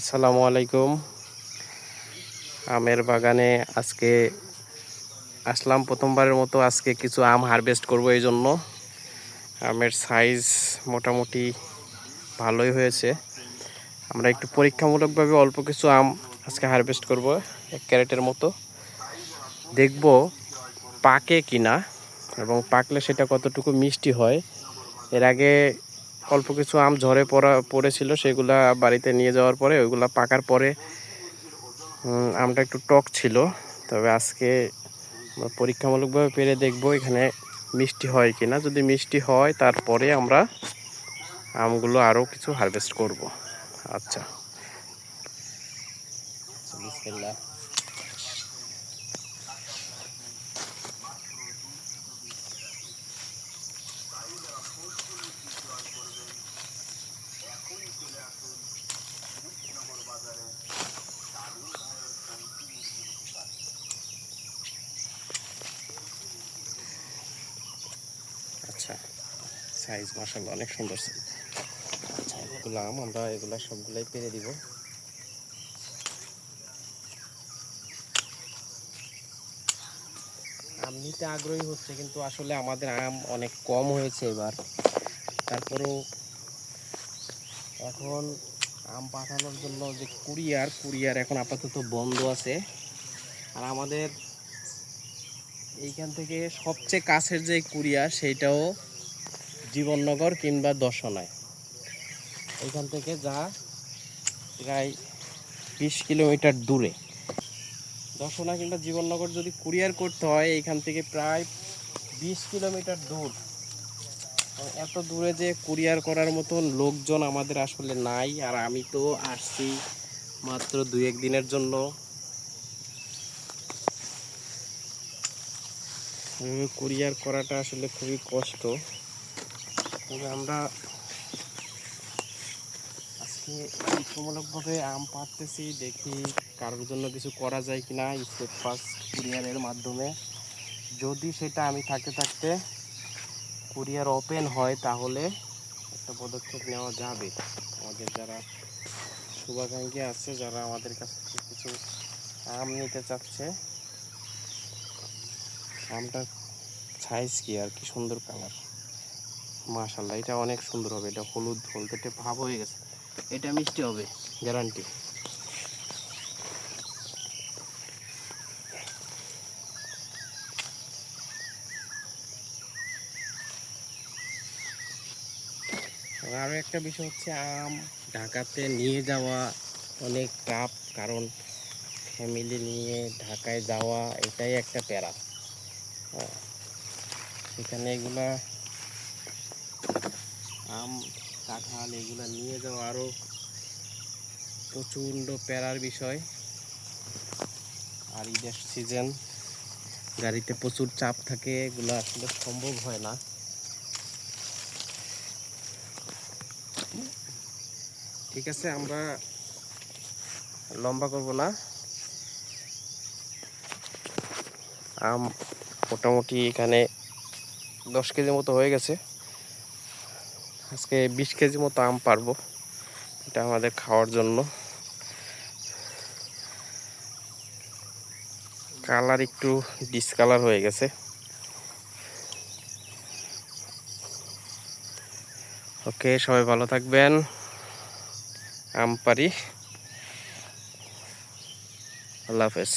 আসসালামু আলাইকুম। আমের বাগানে আজকে আসলাম প্রথমবারের মতো আজকে কিছু আম হারভেস্ট করব এই জন্য। আমের সাইজ মোটামুটি ভালোই হয়েছে। আমরা একটু পরীক্ষামূলকভাবে অল্প কিছু আম আজকে হারভেস্ট করব, এক ক্যারেটের মতো। দেখব পাকে কিনা এবং পাকলে সেটা কতটুকু মিষ্টি হয়। এর আগে অল্প কিছু আম ঝরে পড়া, পড়েছিল, সেগুলা বাড়িতে নিয়ে যাওয়ার পরে, ওইগুলা পাকার পরে আমটা একটু টক ছিল। তবে আজকে পরীক্ষামূলকভাবে পেরে দেখব এখানে মিষ্টি হয় কি না যদি মিষ্টি হয়, তারপরে আমরা আমগুলো আরও কিছু হারভেস্ট করব। আচ্ছা। বিসমিল্লাহ। আচ্ছা সাইজ মাসাল্লাহ অনেক সুন্দর size। আচ্ছা এগুলো আম, আমরা এগুলা সবগুলাই পেরে দিব। আম নিতে আগ্রহী হচ্ছে, কিন্তু আসলে আমাদের আম অনেক কম হয়েছে এবার। তারপরেও এখন আম পাঠানোর জন্য যে কুরিয়ার কুরিয়ার এখন আপাতত বন্ধ আছে। আর আমাদের এইখান থেকে সবচেয়ে কাছের যে কুরিয়ার সেইটাও জীবননগর কিংবা দর্শনায়। এখান থেকে যা প্রায় বিশ কিলোমিটার দূরে। দর্শনা কিংবা জীবননগর যদি কুরিয়ার করতে হয়, এইখান থেকে প্রায় বিশ কিলোমিটার দূর। এত দূরে যে কুরিয়ার করার মতন লোকজন আমাদের আসলে নাই, আর আমি তো আসছি মাত্র দু এক দিনের জন্য। কুরিয়ার করাটা আসলে খুবই কষ্ট। তবে আমরা আজকে পরীক্ষামূলকভাবে আম পাড়তেছি, দেখি কারোর জন্য কিছু করা যায় কি না স্টেপ ফার্স্ট কুরিয়ারের মাধ্যমে। যদি সেটা আমি থাকতে থাকতে কুরিয়ার ওপেন হয়, তাহলে একটা পদক্ষেপ নেওয়া যাবে। আমাদের যারা শুভাকাঙ্ক্ষী আছে, যারা আমাদের কাছ থেকে কিছু আম নিতে চাচ্ছে আমটার সাইজ কি আর কি সুন্দর কালার মাশাল্লাহ এটা অনেক সুন্দর হবে, এটা হলুদ হলদেটে ভাব হয়ে গেছে। এটা মিষ্টি হবে গ্যারান্টি আরও একটা বিষয় হচ্ছে আম, ঢাকাতে নিয়ে যাওয়া অনেক টাফ কারণ ফ্যামিলি নিয়ে ঢাকায় যাওয়া এটাই একটা প্যারা। সেখানে এগুলা আম, কাঁঠাল এগুলা নিয়ে যাওয়া আরও প্রচণ্ড প্যারার বিষয়। আর ঈদের সিজন গাড়িতে প্রচুর চাপ থাকে, এগুলো আসলে সম্ভব হয় না। ঠিক আছে, আমরা লম্বা করব না। আম মোটামুটি এখানে দশ কেজি মতো হয়ে গেছে। আজকে বিশ কেজি মতো আম পারব, এটা আমাদের খাওয়ার জন্য। কালার একটু ডিসকালার হয়ে গেছে। ওকে, সবাই ভালো থাকবেন। আম পারি। আল্লাহ হাফেজ।